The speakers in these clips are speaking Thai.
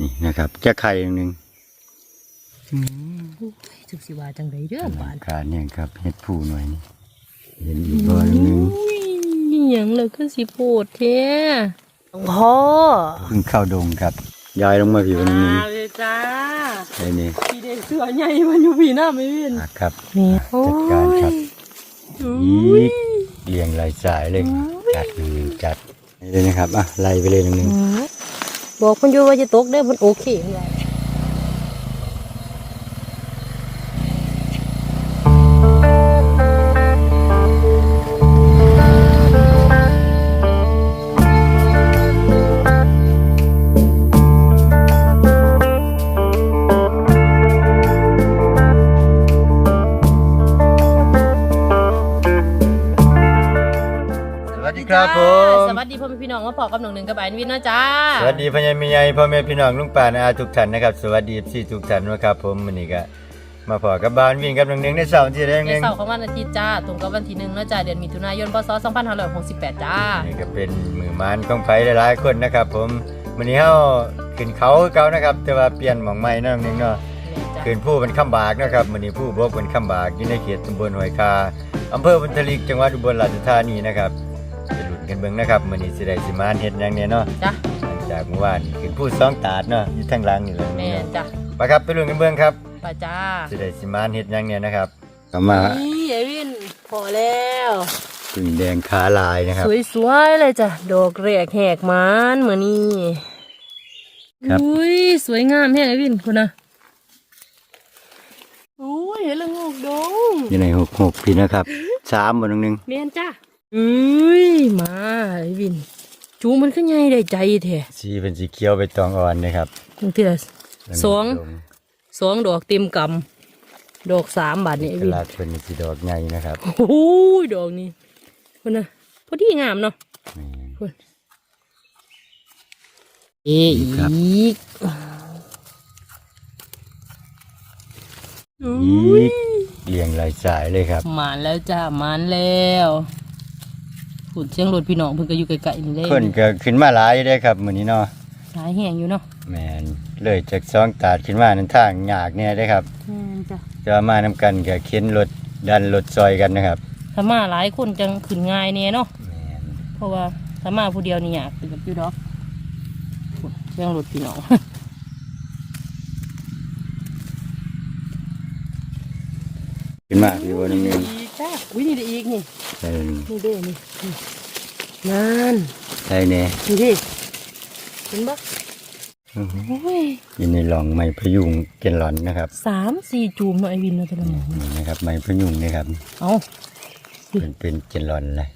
นี่นะครับจะไข่หนึ่งจุกสิว่าจังไดเด้อบาดการเนี่ยครับเห็ดผู้หน่อยนี่เห็นอีกบ่อหนึ่งอีหยังเลยคือสิโพดแท้พ่อเพิ่งเข้าดงครับย้ายลงมาพี่วันหนึงมาเลยจ้าไอ้นี่พี่เด็กเสือใหญ่มันอยู่พี่หน้าไม่เห็นอะครับนี่จัดการครับอุ้ยอีกเรียงรายสายเลยจัดหนึ่งจัดนี่เลยนะครับอะไล่ไปเลยหนึ่ง บอกคนอยู่ว่าจะตกได้มันโอเคเลยสวัสดีครับผม วัสดีพ่อแม่พี่น้องมาพอกับหนึ่งหนึ่งกับไอ้วินนะจ้าสวัสดีพ่อใหญ่แม่ใหญ่พ่อแม่พี่น้องลุงป่านาอาทุกท่านนะครับสวัสดีพี่ทุกท่านนะครับผมวันนี้ก็มาพอกับบ้านวิ่งกับหนึ่งหนึ่งในเสาร์ที่แดงหในนึ่งเสาร์ของวันอาทิตย์จ้าตรงกับวันที่หนึ่งนะจ้าเดือนมิถุนายนพศ2568จ้านี่ก็เป็นมือมานของไฟหลายๆคนนะครับผมวันนี้เฮาขึ้นเขาคือเก่านะครับ แต่ว่าเปลี่ยนหม่องใหม่เนาะหนึ่งเนาะแม่จ้าขึ้นผู้เป็นคำบากนะครับวันนี้ผู้บกเป็นคำบากอยู่ในเขตตำบลห้วยคาอำเภอบุญทลิกจังหวัดอุบลราชธานีนะครับไปหลุด กันเบิ่งนะครับมื้อนี้สิได้สิมานเฮ็ดหยังเนี่ยเนาะจ้าหลังจากเมื่อวานขึ้นผู้สองตาดเนาะอยู่ทางหลังนี่แหละแม่จ้าไปครับไปลุ้นกันเบิ่งครับไปจ้าสิได้สิมานเฮ็ดหยังเนี่ยนะครับก็มานี่ไอวินพอแล้วพึ่งแดงขาลายนะครับ สวยๆเลยจ้ะดอกแรกแหกมานเหมือนนี่ครับอุ้ยสวยงามแฮงไอวินคุณนะอุ้ยเห็นละงอกดงอยู่ในหกหกพี่นะครับสามบนหนึ่งเมียนจ้า อุ้ยมาไอวิน จูมันขึ้นใหญ่ได้ใจแท้สีเป็นสีเขียวใบตองอ่อนนะครับมึงเถื่อสองสองดอกเต็มกำดอกสามบาทนี่ไอตวินลาดเป็นสีดอกใหญ่นะครับโอ้ยดอกนี้คุณนะพอดีงามเนาะนี่คุณเอ๊ะอีครับกอีกเรียงรายสายเลยครับมานแล้วจ้ามานแล้ว ฝุ่นเชียงรถพี่น้องเพิ่งก็อยู่ไกลๆนี่เลยคนก็ขึ้นมาหลายได้ครับมื้อนี้เนาะสายแห้งอยู่เนาะแมนเลยจากสองตาดขึ้นมานั้นทางยากเนี่ยได้ครับแม่นจ้ะจะมานำกันก็เข็นรถดันรถซอยกันนะครับถ้ามาหลายคนจังขึ้นง่ายเนี่ยเนาะแมนเพราะว่าถ้ามาผู้เดียวนี่อยากขึ้นกับอยู่ดอกฝุ่นเชียงรถพี่น้อง ขึ้นมาพี่บนนึงอีก จ้าอุ้ยนี่ได้อีกนี่ใช่นี่เด้นี่นี่นั่นใช่เนี่ยนี่เด้เห็นปะโอ้ยอยู่ในหลองไม้พยุงเกนหลอนนะครับสามสี่จูมเนาะไอวินเนาะแต่ละหมอนี่นะครับไม้พยุงนะครับเอาเป็นเป็นเกนหลอนเลย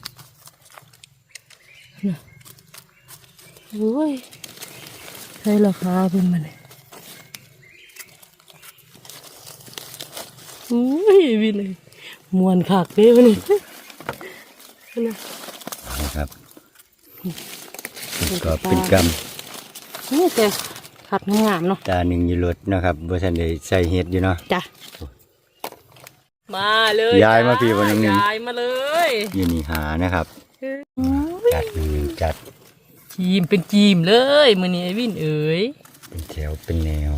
โอ้ยใช่ราคาเป็นมันยอุ้ยวินเลย มวนขากเด้มันนี่นะนะครับเป็นกอบเป็นกนี่แต่ขัดงามๆเนาะำตาหนึ่งอยู่รถนะครับบ่ทันได้ใส่เห็ดอยู่เนาะจ้ะมาเลยย้ายมาจ้พี่วันหนึ่งย้ายมาเลยอยู่นี่หานะครับจัดหนึ่งจัดจีมเป็นจีมเลยมือนี้ไอวินเอ๋ยเป็นแถวเป็นแนว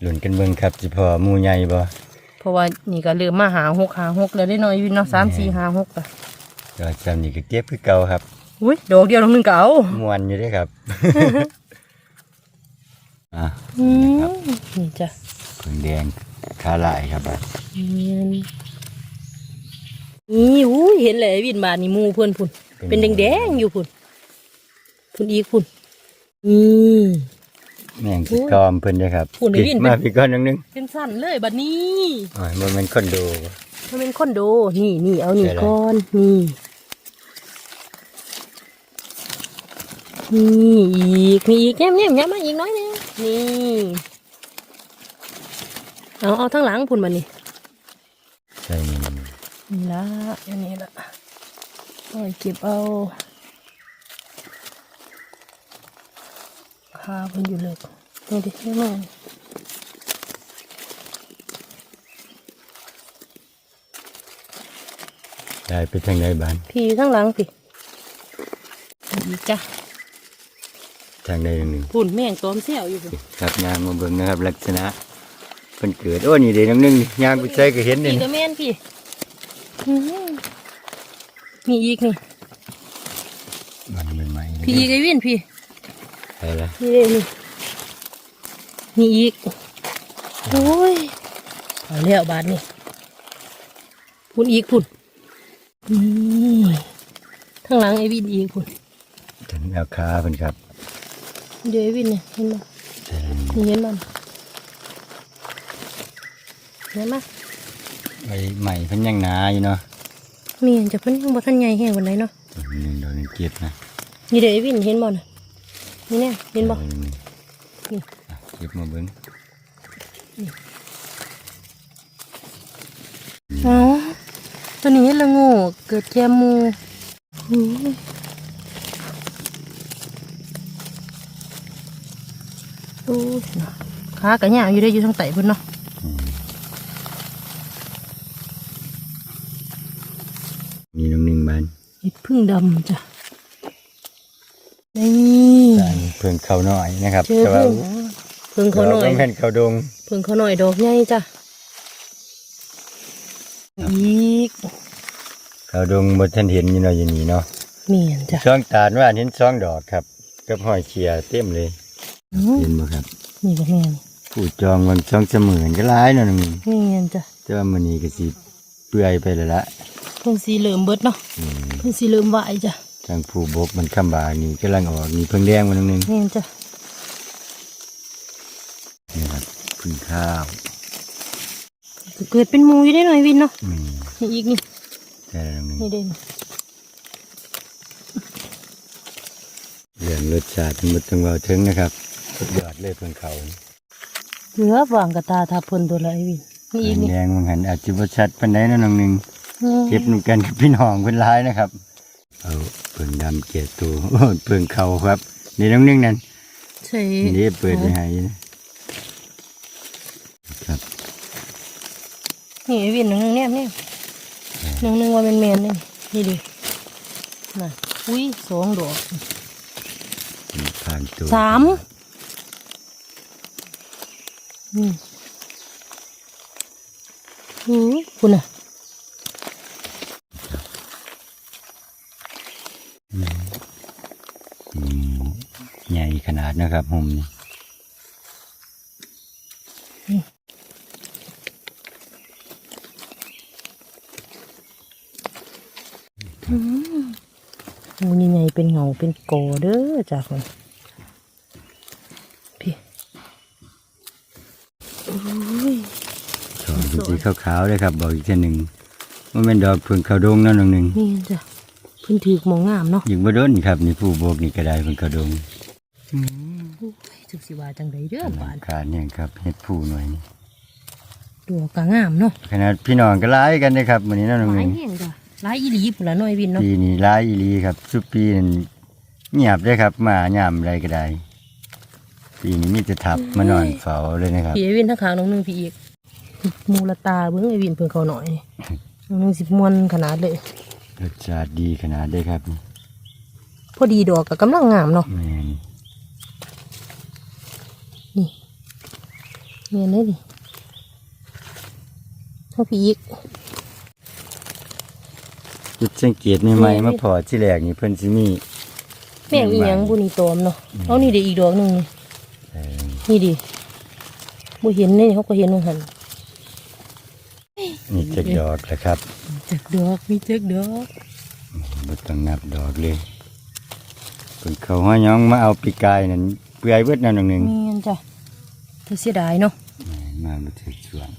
หลุนกันเบิ่งครับสิพอหมู่ใหญ่บ่เพ ราะว่านี่ก็เริ่มมาหาหกหาหกแล้วได้หน่อยวินเนาะสามสี่หาหกอะก็จำนี่ก็เก็บคือเก่าครับอุ้ยดอกเดียวน้องหนึ่งเก่าม่วนอยู่เด้ครับอะอืมนี่จ้ะผึ่งแดงขาลายครับนี่นี่นี่อุ้ยเห็นเลยวินบานนี่หมูเพื่อนพุ่นเป็นแดงๆอยู่พุ่นพุ่นอีกพุ่นอืม แม่งสิกอมเพิ่นเด้อครับพูดให้ปิวิดนมาพี่ก้อนนึงเป็นสั้นเลยบัดนี้ๆอ๋อมันเป็นคอนโดบ่มันเป็นคอนโดนี่นี่เอานี่ใช่แล้วก้อนนี่นี่อีกนี่อีกแง้มแง้มแง้มมาอีกน้อยหนึงนี่เอาเอาทั้งหลังพุ่นมานี่ใช่นี่นี่ละอันนี้ละเอาไว้เก็บเอาาเพิ่นอยู่เลยนี่ดิให้มาได้ไปทางไหนบ้านพี่ทั้งหลังพี่นี่จ้ะทางใดทางหนึ่งพุ่นแม่งตอมแซวอยู่พุ่นครับยางมาเบิ่งนะครับลักษณะเพิ่นเกิดโอ้นี่เด้น้องหนึงยางไปใส่ก็เห็นนี่พี่ก็แม่นพี่อื้อหือมีอีกนี่มันใหม่ๆพี่อีกไอ้วินพี่ ไปละนี่เลยนี่มีอีก โอ้ยเอาแล้วบาทนี่พุ่นอีกพุ่นนี่ข้างหลังไอ้วินอีกพุ่นถึงเอาขาเพิ่นครับ เดี๋ยวไอ้วินเนี่ยเห็นมั้ยใส่ละนี่นี่เห็นมั้ยเห็นมั้ยใบใหม่เพิ่นยังหนาอยู่เนาะมีอันจะเพิ่นยังบ่ทันใหญ่แห้งวันไหนเนาะหนึ่งดอกหนึ่งเจ็ดนะนี่เดี๋ยวไอ้วินเห็นบ่น่ะ นี่แน่เห็นบ่ใส่ละนี่นี่อะเก็บมาเบิ่งอ๋อตัวนี้ละโง่เกิดแกมหมูหูยโอ้ยขากระหย่างอยู่ได้อยู่ทางไตเพิ่นเนาะมีน้องหนึ่งบานเห็ดพึ่งดำจ้ะนี่ สร้างเพิ่งเข้าน้อยนะครับเจอแต่ว่าเพิ่งเพิ่งเขาหน่อยดกมันแม่นเข้าดงเพิ่งเขาหน่อยดอกใหญ่จ้ะอีกเข้าดงบ่ทันเห็นอยู่เนาะอยู่นี่เนาะเมียนจ้ะช่องตาลว่าเห็นช่องดอกครับกับหอยเชียเต็มเลยอื้อเห็นบ่ครับนี่ก็แม่นผู้จองวันช่องเสมอก็หลายเนาะน้องหนึ่งเมียนจ้ะแต่ว่ามื้อนี้ก็สิเปื่อยไปแล้วละเพิ่งสีเหลิมเบิดเนาะอืมเพิ่งสีเหลิมไหวจ้ะ ทางผู้บกมันคำบากนี่กำลังออกนี่เพิ่งแดงมาน้องหนึงเมียนจ้ะนี่ครับพึ่งข้าวเกิดเป็นมูอยู่ได้หน่อยวินเนาะนี่อีกนี่แต่ลนี่เด่นเรื่องรสชาติมันต้องเว้าถึงนะครับสุดยอดเลยเพิ่งเขาเหลือวางกระตาทับเพิ่นตัวละไอวินนี่อีกนี่แดงมันหันอาจจะบ่ชัดปานใดนาะน้องหนึงเก็บนำกันกับพี่น้องเพิ่นหลายนะครับ เอาเพิ่งดำเกล็ดตัวโอ้ยเพิ่งเขาครับ นี่น้องหนึงนั่นใช่นี่เปิดไปให้นะครับนี่ไอ้วินหนึ่งเนี่ยเนี่ยหนึ่งหนึ่งว่าเป็นแมนนี่นี่ดิน่ะอุ้ยสองดอกผ่านตัวสามอืมอือคุณน่ะ อืมใหญ่ข นาดนะครับผมนี่หมูนี่ไงเป็นเงาเป็นโกอเด้อจากมันพี่โอ้ยสองเป็นสีขาวๆเลยครับ บอกอีกทีหนึ่งว่าเป็นดอกเพิ่งเขาดงเนั่นองหนึ่งนี่จ้ะเพิ่นถือหมองงามเนาะยิงบ่โดนครับนี่ผู้โบกนี่ก็ได้เพิ่งเขาดงโอ้ย จักสิว่าจังไดเด้อบานการเนี่ยครับเฮ็ดผู้หน่อยนี่ดอกก็งามเนาะขนาดพี่น้องก็หลายกันนะครับมื้อนี้เนั่นองหหลานึ่ยงแห่งจ้ะหลายอีหลีพุ่นละน้อยวินเนาะปีนี้หลายอีหลีครับสุปีนั่นเงียบเลยครับมายามใดก็ได้ปีนี้มีแต่ทับมานอนเฝ้าเลยนะครับ พี่ไอวินทั้งขางน้องหนึงพี่อีกมูลตาเบิ่งไอวินเพิ่นเขาหน่อยนี่น้องหนึงสิมวนขนาดเลย รสชาติดีขนาดได้ครับนี่พอดีดอกก็กำลังงามเนาะแม่น นี่เมียนได้ดิเท่าพี่อีกจุดสังเกตใหม่ๆมาพอที่แรกนี่เพิ่นสิมีแม่งอีหยังบุนี่ตอมเนาะเอานี่เดี๋ยวอีกดอกหนึงนี่เอ่อนี่ดิบ่เห็นนี่เขาก็เห็นว่าหันนี่จักดอกแหละครับจักดอกมีจักดอกบ่ต้องนับดอกเลยเพิ่นเขาห้อยย้องมาเอาปีกายนั่น เปื่อยเบิดนั่นองหนึงเมียนจ้ะเธอเสียดายเนาะแม่นมาบ่ถึงช่วง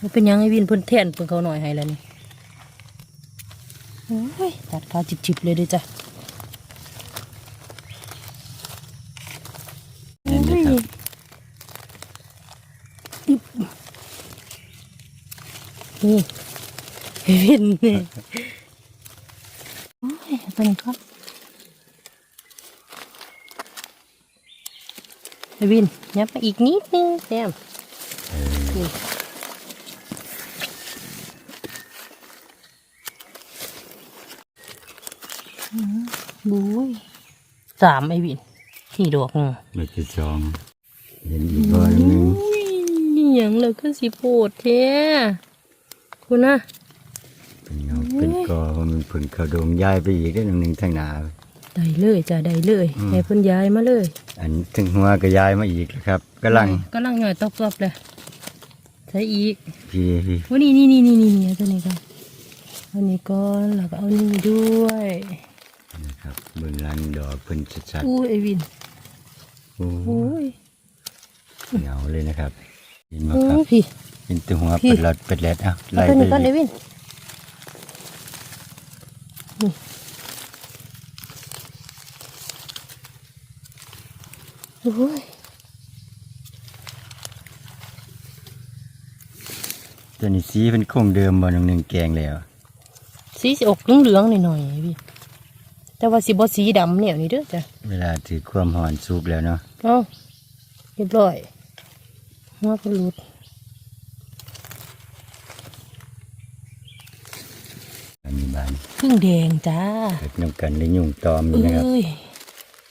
มันเป็นหยังไอวินเพิ่นแทนเพิ่นเขาหน่อยให้แล้วนี่โอ้ยตัดขาจิบๆเลยเด้อจ้ะนี่นะครับนี่ไอวินนี่โอ้ยเอาตัวนี้ก่อนไอ วินยับมาอีกนิดนึงแซมนี่อืมบุ้ยสามไอวินนี่ดอกหนึงเม็ดที่สองเห็นอีกบ่อหนึงอุ้ยนี่หยังเลยก็สิโปวดแท้คุณนะเป็นเงาเป็นกอมันผึ่งเขาโดงย้ายไปอีกได้หนึ่งทางหนาได้เลยจ้ะได้เลยอืมให้เพิ่นย้ายมาเลย อันถึงหัวก็ย้ายมาอีกแล้วครับกำลังกำลังหน่อยตบๆเลยใช้อีกพี่พี่วันนี้นี่นี่นี่นี่นี่เอาตัวนี้ก่อนเอานี้ก่อนแล้วก็เอานี่ด้วยนะครับเบื้องหลังดอกเพิ่นชัดอู้ไอวินๆโอ้โอ้ยเหงาเลยนะครับเห็นไหมโอ้ครับพี่เห็นแตัวหัวพี่เป็ดหลอดเป็ดแลดอะเอาไล่ตัวไปนี้ก่อนไออีกวินนี่ โอ้ยตัวนี้สีเป็นคงเดิมบ่หนึ่งหนึ่งแกงแล้ว สีสิออกเหลืองๆหน่อยๆไอ้พี่แต่ว่าสีบอสีดำเนี่ยนี่เด้อจ้ะเวลาถือความหอนสุกแล้วเนาะเอาเรียบร้อยหัวก็หลุดอันนี้บานพึ่งแดงจ้าเกิดน้ำกันได้ยุ่งตอมนี่นะครับ เอ้ย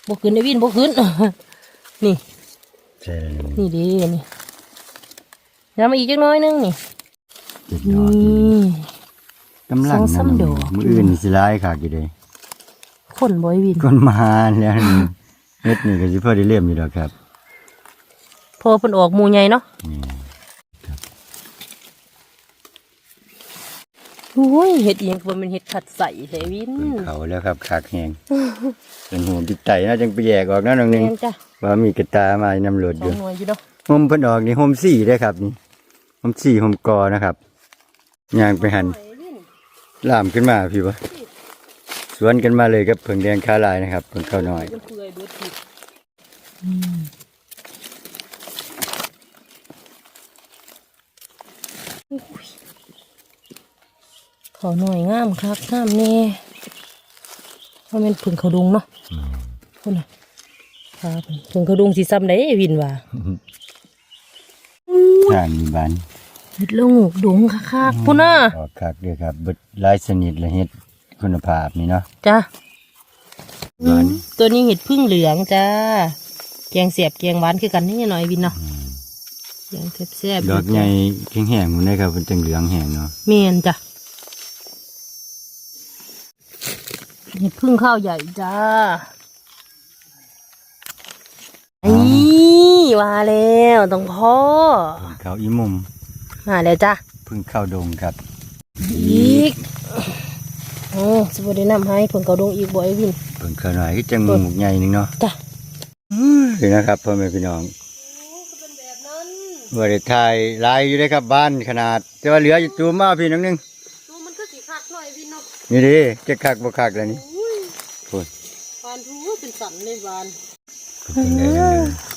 บกขึ้นไอวินบกขึ้น นี่ใช่แล้วนี่ดีนี่ย้ำมาอีกจักหน้อยนึงนี่เจ็ดดนีอกนี่่กำลังสองสามนั่นดอก มืออื่นนี่สิร้ายค่ะกี่เด้คนบอยวินก้นมาแล้วนี่เม็ดนี่ก็สิพอได้เลี่ยมอยู่ดอกครับพอเพิ่นออกหมูใหญ่เนาะนี่โอ้ยเห็ดเอียงบ่แมันเห็ดขัดใส่เลยวินเพิ่งเขาแล้วครับขากแหงเป็นหัวติดไตนะจังไปแยกออกนะน้องหนึงแม่นจ้ะ ว่ามีกระตามานำโหลดสออยู่งหน่วยอยู่เนาะหมเพิ่นออกนี่หมสี่ได้อครับนี่หมสี่หมกอนะครับย่างไปหันลามขึ้นมาพี่วะสวนกันมาเลยกับเพิ่งแดงคาลายนะครับเพิ่งเข้าน้อย มันเปื่อยเบิดผิดขอหน่อยงามครับงามแน่เพราะมันผึ่งเขาดุงเนาะคนน่ะ ครับผึ่งเขาดุงสีซ้ำได้วินว่าท่านมีบานเห็ดละงูกดุงคักๆพุ่นน่ะออกคักด้วยครับเบิดหลายชนิดและเฮ็ดคุณภาพนี่เนาะจ้ะหวานตัวนี้เห็ดพึ่งเหลืองจ้าแกงเสียบแกงหวานคือกันนี่หน่อยวินเนาะแกงแซ่บๆดอกใหญ่แห้งๆหมันได้ครับเป็นจังเหลืองแห้งเนาะเมียนจ้ะเห็ดพึ่งข้าวใหญ่จ้า นี่มาแล้วต้องพ่อเพิ่งเข้าอีมุมมาแล้วจ้ะเพิ่งเข้าดงครับ อีกโอ้สวัสดีน้ำให้ผลกระดงอีกบ่อยวินเพิ่งเข้าหน่อยคือจังหมูกใหญ่หนึงเนาะจ้ะคือนะครับพ่อแม่พี่น้องเป็นแบบนั้นบริทายหลายอยู่ได้ครับบ้านขนาด แต่ว่าเหลืออยู่ตัวมาพี่น้องหนึงดูมันก็สีคักหน่อยวินเนาะนี่ดิจะคักบ่คักแล้วนี่อุ้ยพูดบานทูเป็นสันเลยบานเป็นจั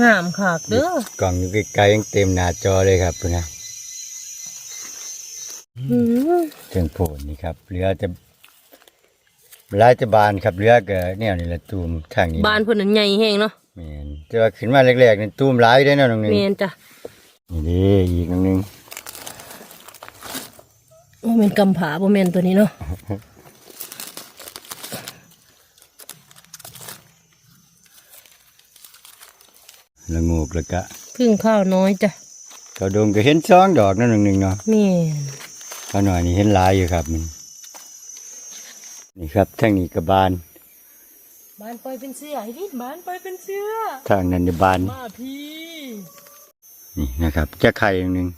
งไดน้องหนึงงามคักเด้อกล่องอยู่ไกลๆยังเต็มหน้าจอเลยครับพุ่นนะอืมเชิงโผล่นี่ครับเหลือจะหลายจะบานครับเหลือก็แนวนี่แหละตูมทางนี้บานเพิ่นน่ะใหญ่แห้งเนาะแม่นแต่ว่าขึ้นมาแรกๆนี่ตูมหลายได้อเนาะน้องหนึงเมียนจ้ะนี่ดิอีกน้องหนึงโอ้เป็นกำผาบ่แม่นตัวนี้เนาะ ละโงกแล้วก็พึ่งข้าวน้อยจ้ะเขาดงก็เห็นสองดอกเนาะน้องหนึงเนาะแม่นข้าวหน่อยนี่เห็นหลายอยู่ครับมันนี่ครับทางนี้ก็บานบานปล่อยเป็นเสื้อไอ้ดิบานปล่อยเป็นเสื้อทางนั้นจะบานมาพี่นี่นะครับจะไข่อย่างหนึ่ง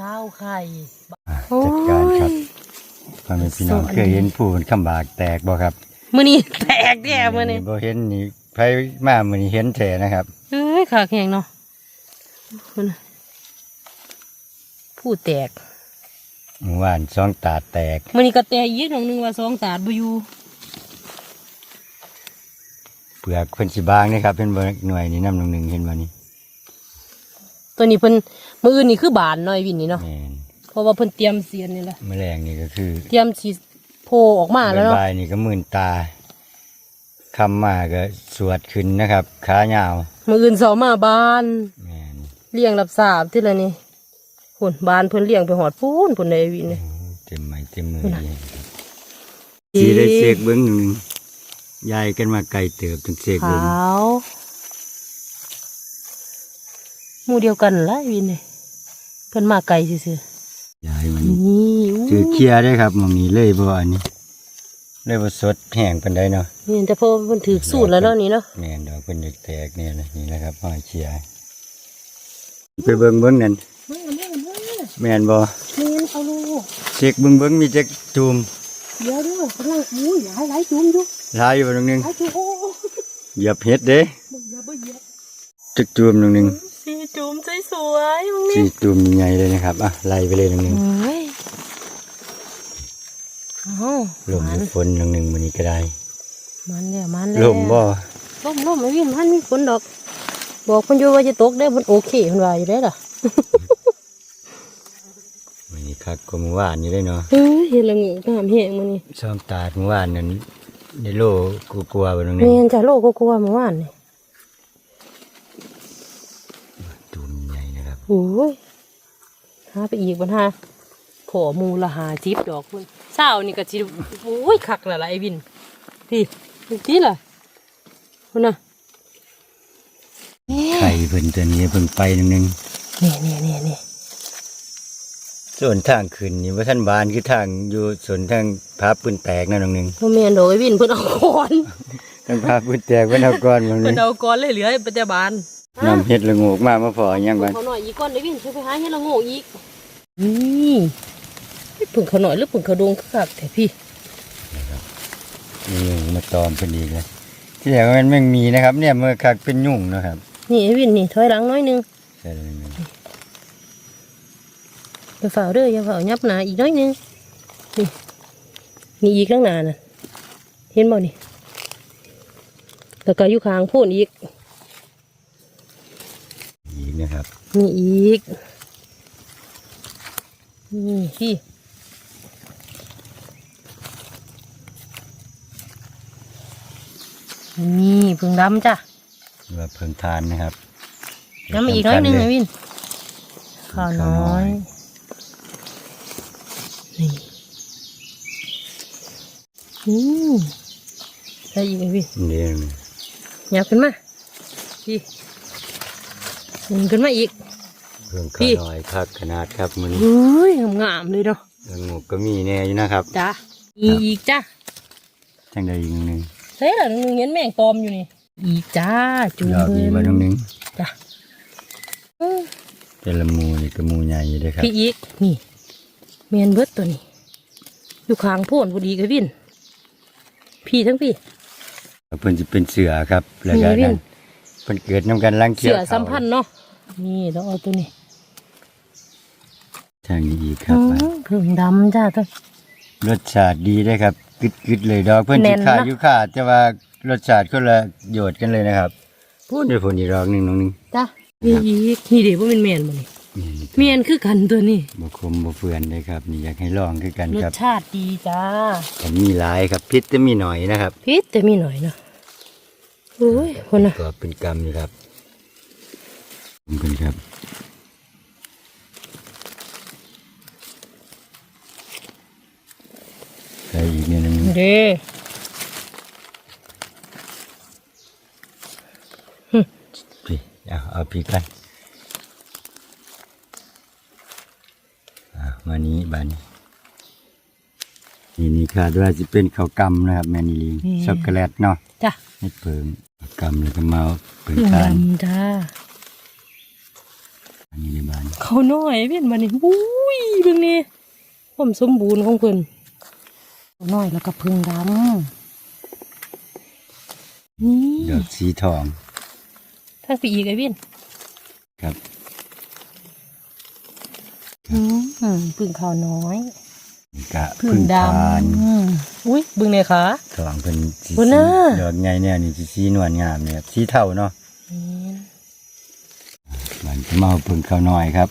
ก้าวไข่อะจัดการครับพ่อแม่พี่น้องสอนเคยเห็นผู้มันคำบากแตกบ่ครับมื้อนี้แตกแย่มื้อนี้บ่เห็นนี่ ไผมามื้อนี้เห็นแท้นะครับ เอ้ยขาแข็งเนาะคุณน่ะผู้แตกเมื่อวานสองตาแตกมื้อนี้ก็แตกอีกหนองหนึงว่าสองตาดบ่อยู่เปลือกเพิ่นสิบางนะครับเพิ่นบ่หน่วยนี่น้ำหนึ่งเห็นบ่นี่ตัวนี้เพิ่นมื้ออื่นนี่คือบานหน่อยวินนี่เนาะแม่นเพราะว่าเพิ่นเตรียมเสียนนี่แหละแมลงนี่ก็คือ เตรียมสิโผล่ออกมาแล้วเนาะบายๆนี่ก็มื่นตา คำมาก็สวดขึ้นนะครับขายาวมื้ออื่นเสามาบานแม่นเลี้ยงรับสาบที่ละนี่หุ่นบานเพิ่นเลี้ยงไปหอดพูนพุ่นเลยวินเนี่ยเต็มไม้เต็มมือพุ่นน่ะดีสีได้เสกเบิ้งหนึ่งยายกันมาไกลเติบจนเสกขาเบิ่งวหมู่เดียวกันละวินเลยเพิ่นมาไกลซื่อยายมันๆนี่จือเคลียร์ได้ครับหมองนี้เลยบ่อันนี้ เลยบ่สดแห้งปานใดเนาะนี่แต่พอมันถือสูตรแล้วเนาะนี่เนาะแม่นดอกเพิ่นอยากแตกเนี่ยนะนี่แหละครับห้อยเคลียร์ไปเบิ่งเบิ่งนั่นมาแม่มาแม่นบ่เมนเอาลูกเช็คเบิ่งเบิ่งมีจักจูมเดี๋ยวเด้อกำลังอุ้ยหลายหลายจุ่มอยู่หลายอยู่บ่ตรงนึงหลายจุ่มโอ้โหเหยียบเฮ็ดเด้บ่อย่าบ่เหยียบจักจูมตรงนึงสีจุ่มสวยๆมึงสี่นี่จูมใหญ่ๆเลยนะครับอะไล่ไปเลยตรงนึงโอ้ย เอ้าลมมันฝนตรงนึงมื้อนี้ก็ได้มันแล้วมันแล้วลมบ่ล่มล่มไม่วิ่งมันมีฝนดอก บอกมันอยู่ว่าจะตกได้มันโอเคมันว่าอยู่ได้ล่ะมื้อนี้คักกว่าเมื่อวานอยู่เลยเนาะเฮ้ยเห็นและงูงามแหงมันนี่ซ้อมตาดเมื่อวานนั้นได้โลกลัวๆบ่ตรงแมนี้นจะโลกก็กลัวเมื่อวานนี่จูมใหญ่นะครับโอ้ยหาไปอีกบันหาผอมูละหาจิบดอกคุณ เช้านี่ก็จิโอ้ยคักละละไอ้วินพี่ดูที่ล่ะคุณน่ะไข่เพิ่นตัวนี้เพิ่งไปตรงนึงนี่นี่นี่นี่ส่วนทางขึ้นนี่ว่าท่านบานคือทางอยู่ส่วนทางพาปืนแตกนั่นตรงนึงพ่อแม่นดอกไอ้วินเพิ่นเอาก้อนทางพาปืนแตกเพิ่นเอาก้อนตรงเพิ่นี้นเอาก้อนเลยเหลือให้ปัจจุบันนำเฮ็ดละโงกมามาพอหยังบ้านเขาหน่อยอีกก้อนไอ้วินช่วยไปหาเฮ็ดละโง่อีกนี่ เพิ่งเขาหน่อยหรือเพิ่งเขาดงคักแต่พี่นี่ยุงมาตอมเพิ่นอีกเลยที่แรกมันไม่มีนะครับ เนี่ยเมื่อคักเป็นยุ่งนะครับ นี่ไอ้วินนี่ถอยหลังน้อยหนึงใช่เลยนี่อย่าฝ่าเด้ออย่าฝ่ายับหนาอีกน้อยหนึงนี่มีอีกข้างหน้าน่ะเห็นบ่นี่แล้วก็อยู่ข้างโพ่นอีกอีกนะครับมีอีกนี่พี่ นี่เพิ่งดำจ้ะว่าเพิ่งทานนะครับน้ำอีกน้อยหนึงสำคัไอ้ญเลวินข้าวน้อยนี่อืมใส่อีกไอ้วินนี่หยับขึ้นมาพี่หนึ่งขึ้นมาอีกเพิ่งพี่ข้าวน้อยคักขนาดครับมันเฮ้ยงามๆเลยเนาะละโงกก็มีแน่อยู่นะครับจ้าอีอีกจ้าจังใดอีกหนึง เฮ้ยล่ะหนึ่งเห็นแมงตอมอยู่นี่ อีกจ้าจุ่มดอกเบิ้นี้ลมาตรงนึงจ้าอืมแต่ละหมูนี่ก็หมูใหญ่อยู่เด้อครับพี่อีกนี่เมนเบิดตัวนี้ อยู่ข้างโพ่นพอดีกับวิน พี่ทั้งพี่ เพิ่นจะเป็นเสือครับแล้วก็มีวิ่นั่งนเพิ่นเกิดนํกันลังเกี่เสืยวอสัมพันธ์เนาะนี่ต้องเอาตัวนี้ทางนี้อีกครับ อืมเพิ่งดำจ้าตัว รสชาติดีได้ครับกึดกึดๆเลยดอกเพื่อนแน่ที่นขาดนะอยู่ขาดแต่ว่ารสชาติคนละโยชน์กันเลยนะครับพูดด้วยผลอีกดอกหนึ่งน้องหนึ่งจ้านี่อีกนี่เดี๋ยวว่าเป็นเมนบ่นี่นี่เมียนคือกันตัวนี้บ่คมบ่เฟือนเลยครับ นี่อยากให้ลองคือกันรคสรับชาติดีจ้าแต่มีหลายครับพิษจะมีหน่อยนะครับพิษแต่มีหน่อยเนาะโอ้ยคนน่ะก็เป็นกรรมอยู่ครับขอบคุณครับ ใส่อีกนิดนึงเด้พี่เอาเอาพี่กันอะมานี้บานนี้นี่นี่คาดว่าจะเป็นข้าวกำนะครับ แมนิลีช็อกโกแลตเนาะจ้าให้เพิ่มกำเลยก็มาเอาเพิ่มเพิ่งทานดำจ้าอันนี้ในบ้านเขาน้อยเพี้ยนมานี่อุ้ยเบิ่งนี่ความสมบูรณ์ของเพิ่นเขา น้อยแล้วก็เพึ่งดำนี่ดอกสีทองถ้าสีอีกไอ้เพี้ยนครับอืมพึ่งเขาน้อยนี่กะพึ่เพึ่งงดทานำอืมอุ้ยเบิ่งเลยค่ะทองเป็นสีโอ้น่าดอกใหญ่เนี่ยนี่สีสีนวลงามเนี่ยครับสีเทาเนาะนี่มันจะมาเอาเพิ่งข้าวน้อยครับ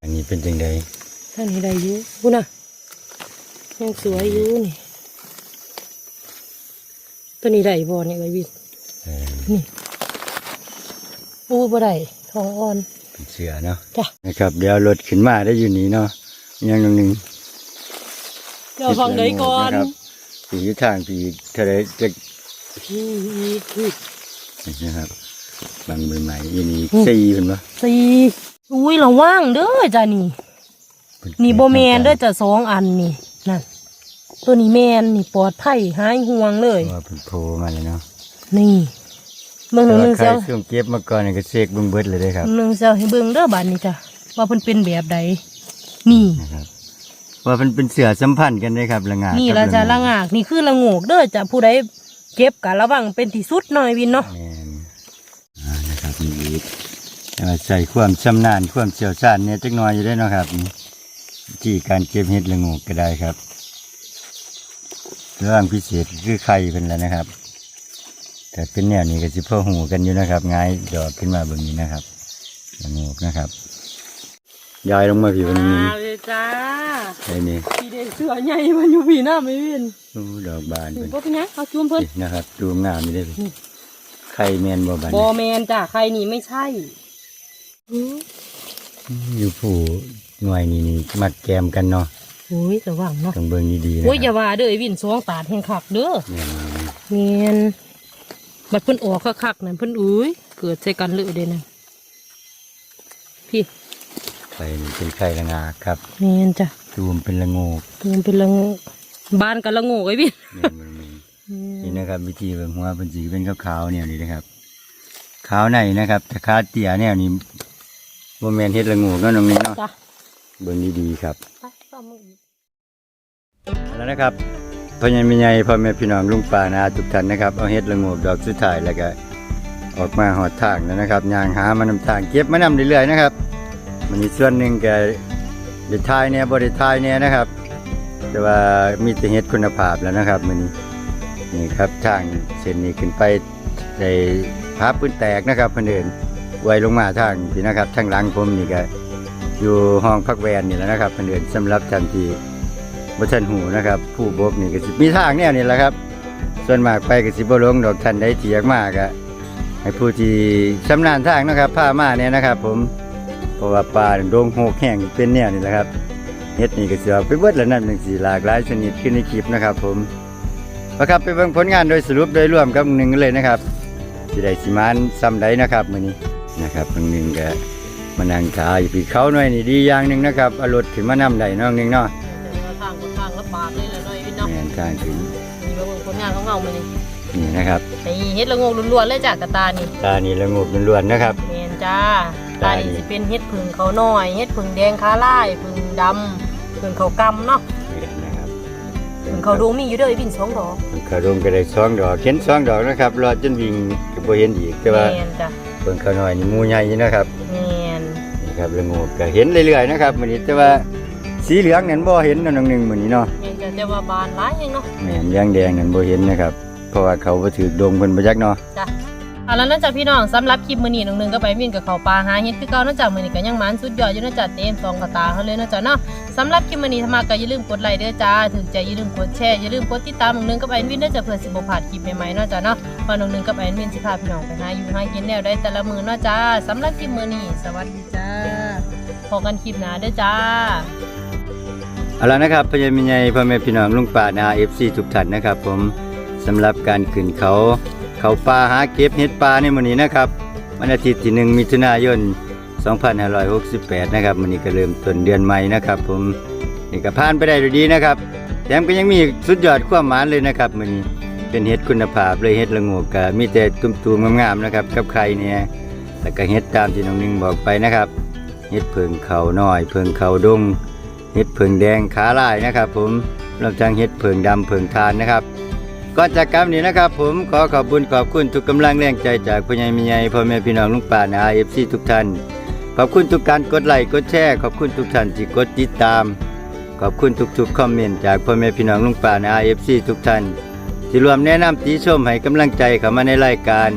อันนี้เป็นจังไดท่านนี้ได้อยู่พูน่ะ ยังสวยอยู่นี่ ตัวนี้ได้บ่เนี่ยไอ้วินเออนี่ อู้บ่ได้ทองอ่อนเป็นเสือเนาะจ้ะนะครับ เดี๋ยวรถขึ้นมาได้อยู่นี่เนาะยังตรงหนึงเดี๋ยวฟังได้ก่อนนะครับสีอยู่ทางปีกเท่าไรจะนี่อีกนี่นะครับบางใบใหม่ยี่นี่สี่เห็นปะสี่อุ้ยระวังเด้อจ้ะนี่ นี่โบแมนเด้อจ้ะสองอันนี่นั่น ตัวนี้แมนนี่ปลอดภัยหายห่วงเลย ว่าเป็นโผล่มาเลยเนาะนี่เบิ่งหแต่นึ่งหว่านึ่งใครเซลช่วงเก็บมาก่อนนี่ก็เช็คเบิ่งเบิดเลยได้อครับหนึ่งเซลให้เบิ่งเด้อบานนี้จ้ะว่าเพิ่นเป็นแบบใดนี่นะครับ ว่ามันเป็นเสือสัมพันธ์กันได้ครับละงานี่กับละจ้ะงละงากนี่คือละโงกเด้อจ้ะผู้ใดเก็บกะระวังเป็นที่สุดหน่อยวินเนาะแม่นอ่านะครับนี่อีกแต่ว่าใส่ความชำนาญความเชี่ยวชาญเนี่ยจักหน่อยอยู่ได้อเนาะครับนี่วิธีการเก็บเห็ดละโงูก็ได้ครับเรื่องพิเศษคือไข่เป็นแล้วนะครับ แต่เป็นแนวนี้ก็สิพ่อหูกันอยู่นะครับง่ายดอกขึ้นมาเบนนี้นะครับละโงูนะครับยายลงมาพี่วันนี้เลยจ้าไอ้นี่พี่เด็กเสือใหญ่มันอยู่พี่หน้าไม่วินอู้ดอกบานนี่เป็นบ่เป็นหยังเอาจุ่มเพิ่นนี่นะครับดูงามนี่ได้อไข่แมนบ่บานบอแมนจ้ะใครนี่ไม่ใช่อืออยู่ผู้หน่วยนี่นี่มักแกมกันเนาะโอ้ยระวังเนาะต้องเบิ่งดีๆนะโอ้ยอคย่ารับว่าเด้อไอ้วินสองตาดแห่งคักเด้อเนี่ยเมียนบัดเพิ่นออกคักๆนั่นเพิ่นอุ้ยเกิดใส่กันเลยเด้นะพี่ไข่นี่เป็นไข่ละงาครับเมียนจ้ะตูมเป็นละโงกตัวมันเป็นละโงกบ้านกันละโงกไอ้พี่เนี่ยมันมีนี่นะครับ วิธีเบิ่งหัวเป็นสีเป็นขาวๆเนี่ยนี่นะครับขาวในนะครับแต่ขาเตี่ยเนี่ยนี่บ่แม่นเฮ็ดละโงกเนาะน้องนี่เนาะจ้ะเบิ่งดีๆครับไปต่อมืออีก แล้วนะครับพ่อใหญ่แม่ใหญ่พ่อแม่พี่น้องลุงป้านาทุกท่านนะครับเอาเฮ็ดละงกดอกสุดท้ายแล้วก็ออกมาหอดทางแล้วนะครับยางหามานำทางเก็บมานำเรื่อยๆนะครับ มันมีส่วนหนึ่งแก็ด้ทายเนี่ยบ่ได้ทายเนี่ยนะครับ แต่ว่ามีแต่เฮ็ดคุณภาพแล้วนะครับมื้อนี้นี่ครับทางเส้นนี้ขึ้นไปได้พาปืนแตกนะครับเพิ่นเดินไวลงมาทางพี่นะครับทางหลังผมนี่ก็อยู่ห้องพักแวนนี่แหละนะครับเพิ่นเดินสำหรับท่านที่ บ่ทันหูนะครับ ผู้บกนี่ก็สิมีทางแนวนี้แหละครับ ส่วนมากไปก็สิบ่ลงดอกท่านใดที่อยากมาก็ให้ผู้ที่ชำนาญทางนะครับพามาเนี่ยนะครับ ผมเพราะว่าป่าโดงโหกแห้งเป็นแนวนี่แหละครับเฮ็ดนี่ก็สิเอาไปเบิดแล้วนั่นจังซี่หลากหลายชนิดขึ้นในคลิปนะครับ ผมประครับไปเบิ่งผลงานโดยสรุปโดยรวมกับหนึ่งเลยนะครับสิได้สิมานซ้ำใดนะครับมื้อนี้นะครับเพิ่งหนึงก็มานั่งขายอยู่ปีเขาหน่อยนี่ดีอย่างหนึ่งนะครับอารถขึ้นมานํได้น้องหนึงเนาะ บากเลยแหละเน้อยพี่เนาะแม่นทางถึงนี่มาเบิ่งผลงานของเรามื้อนี้นี่นะครับนี่เฮ็ดละโงกล้วนๆเลยจ้ะกระตานี่ตานี่ละงบล้วนๆนะครับ แม่นจ้าตาตานี่นี่สิเป็นเฮ็ดผึ่งเขาน้อยเฮ็ดผึ่งแดงขาลายผึ่งดำผึ่งเขากำเนาะนี่นะครับผึ่งเขาดวงมีอยู่เด้อไอ้วินสองดอกขาวดมก็ได้สองดอกเห็นสองดอกนะครับรอจนวิ่งก็บ่เห็นอีกแต่ว่าแม่นจ้ะเพิ่นเขาน้อยนี่หมูใหญ่อยู่นะครับแม่นนี่ครับละงบก็เห็นเรื่อยๆนะครับมื้อนี้แต่ว่า สีเหลืองนั่นบ่เห็นนั่นองหนึงมื้อนี้เนาะแม่นจ้ะแต่ว่าบานหลายแฮงเนาะ แม่นเหลืองแดงนั่นบ่เห็นนะครับ เพราะว่าเขาบ่ถือดงเพิ่นบ่จักเนาะจ้ะเอาแล้วนะจ๊ะพี่น้องสำหรับคลิปมื้อนี้น้องหนึงก็ไปวิ่งกับเขาปลาหาเฮ็ดคือเก่านะจ๊ะมื้อนี้ก็ยังหมันสุดยอดอยู่นะจ๊ะเต็มสองกระตาเขาเลยนะจ๊ะเนาะสำหรับคลิปมื้อนี้ถ้ามาก็อย่าลืมกดไลค์เด้อจ้าถึงใจอย่าลืมกดแชร์อย่าลืมกดติดตามน้องหนึงกับไอ้วินเด้อจ้ะเพื่อสิบ่พลาดคลิปใหม่ๆเนาะจ๊ะเนาะเพราะน้องหนึงกับไอ้วินสิพาพี่น้องไปหาอยู่หากินแนวได้แต่ละมื้อเนาะจ้าสำหรับคลิปมื้อนี้สวัสดีจ้าพบกันคลิปหน้าเด้อจ้า เอาละนะครับพญ่แม่ใหญ่พ่อแม่พี่น้องลุงป้านา FC ทุกท่านนะครับ ผมสำหรับการขึ้นเขา เขาป่าหาเก็บเห็ดป่าในมื้อนี้นะครับวันอาทิตย์ที่หนึ่งมิถุนายน 2568 นะครับมื้อนี้ก็เริ่มต้นเดือนใหม่นะครับ ผมนี่ก็ผ่านไปได้ด,ดีนะครับแถมก็ยังมีสุดยอดความหมานเลยนะครับมื้อนี้เป็นเห็ดคุณภาพเลยเห็ดละงกก็มีแต่ตุ้มๆงามๆนะครับกับใครเนี่ยแล้วก็เห็ดตามที่น้องนิ่งบอกไปนะครับเห็ดเพิงเขาน้อย เพิงเขาดง เห็ดเผิงแดงขาลายนะครับ ผมรวมทั้งเห็ดเผิงดำเผิงทานนะครับก่อนจากกรรมนี้นะครับ ผมขอขอบคุญขอบคุณทุกกำลังแรงใจจากพ่อใหญ่ม่ใหญ่พ่อแม่พี่น้องลุงป่านาเอฟซีทุกท่านขอบคุณทุกการกดไลค์กดแชร์ขอบคุณทุกท่านที่กดติดตาม ขอบคุณทุกๆคอมเมนต์จากพ่อแม่พี่น้องลุงป่านาเอฟซีทุกท่านที่รวมแนะนำติชมให้กำลังใจเข้ามาในรายการ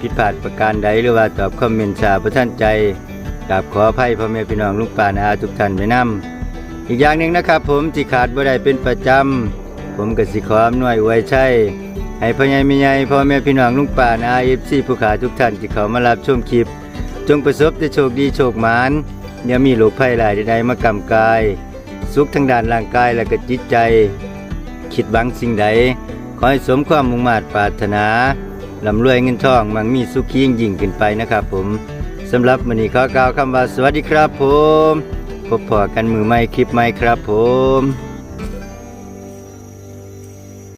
ผิดพลาดประการใดหรือว่าตอบคอมเมนต์ชาประท่านใจกราบขออภัยพ่อแม่พี่น้องลุงป่านาทุกท่านไว้นำ อีกอย่างหนึ่งนะครับ ผมที่ขาดบ่ได้เป็นประจำผมก็สิขออำนวยอวยใช่ให้พ่อใหญ่แม่ใหญ่พ่อแม่พี่น้องลุงป่านอาเอฟซีผู้ขาทุกท่านที่เขามารับชมคลิป จงประสบแต่โชคดีโชคหมานอย่ามีโรคภัยหลายใดมากำกาย สุขทางด้านร่างกายและก็จิตใจ คิดบังสิ่งใด ขอให้สมความมุ่งมา่ปรารถนาลำรวยเงินทองมังมีสุขียิ่งยิ่งขึ้นไปนะครับผมสำหรับมันนี้ขอกล่าวคำว่าสวัสดีครับผม พบพอกันมือไม่คลิปไม่ครับผม